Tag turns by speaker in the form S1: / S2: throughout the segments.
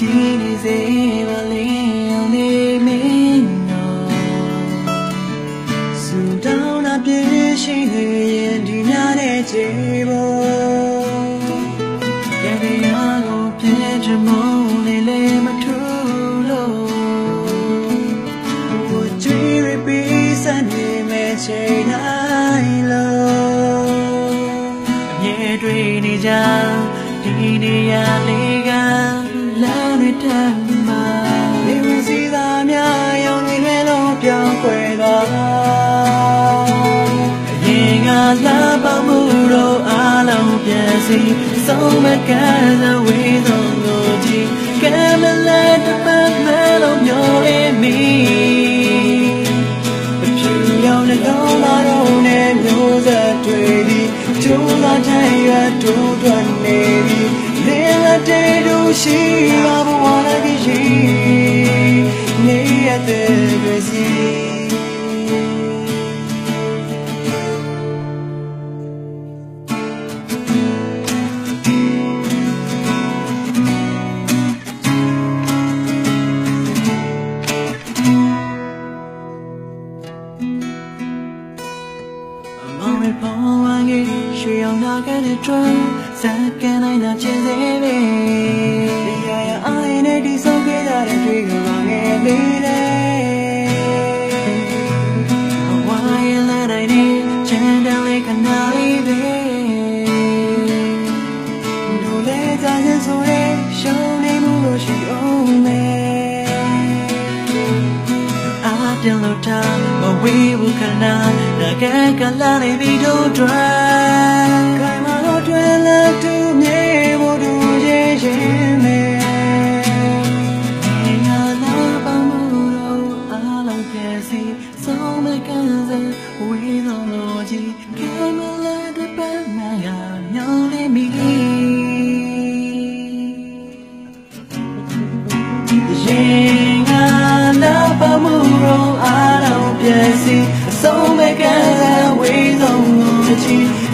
S1: ကြည့်နေစေပါလေအောင်နေမင်းတော
S2: ့စူတောင်းတာပြည့်ရှိနေရင်ဒီညနဲ့ချေဖို့
S1: ရဲ့ဒီယာကိုပြည့်ချမောနေလေမထူလို့
S2: ဘို့ကြည့်ရပြီးစနေမဲ့ချိန်တိုင်းလို့
S1: အမြဲတွေ့နေကြဒီနေရာလေးကလောင်းနေ တယ်မှာနေ
S2: ဝင်စီသာများရောင်နေမဲလုံးပြောင်းခွဲသွား
S1: အရင်ကလာပါမှုတော့အားလုံးပြန်စီဆုံးမကန်းစဝေးဆုံးကိုကြည့်ကဲမလဲတပတ်မဲလုံးမျောနေမီအဖြူရောင်နဲ့ကောင်းလာတော့နဲ့မျိ
S2: ုးဆက်တွေဒီ
S1: က
S2: ျိုးလာတဲ့ရ
S1: တိုး
S2: တွန်းနေပြ
S1: ီ
S2: လင်းလာတဲ့တို့ရှိလာဘဝလည်းရှိနေရတဲ့ပဲစီ
S1: မောင်ရဖောင်းဝါငယ်ရွှေအောင်နာခဲ့တဲ့တွန်းစကန်နိုင် တာချင်းစေပဲဒီ
S2: ရရအိုင်နဲ့ဒီဆုံးခဲ့ကြတဲ့တွေ့ကငယ်လေးတဲ့
S1: ဝါရလာတိုင်းနဲ့ချမ်းတယ်လေးကနာလေးပဲ
S2: တို့လေကြရင်ဆိုရဲ
S1: ရှ
S2: ုံးနေမှုလို့ရှိအောင်မယ်
S1: အပြင်းလို့ထား
S2: မဝေးဘူးခဏနာကဲကလာနေပြီတို့တွယ်ခိုင်မာတော့တွယ်လက်တူမြေဖို့တူရဲ့ရင်မဲ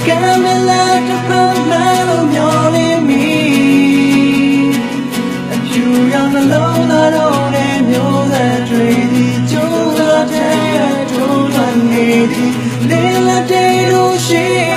S1: Camilla to Brahmano Mione me အဖြူရောင်နှလုံးသားတော်နဲ့မျိုးသက်တွေဒီကျိုးလာတဲ့အထိုးထွက်နေသည်လင်းလက်တဲ့လို့ရှိ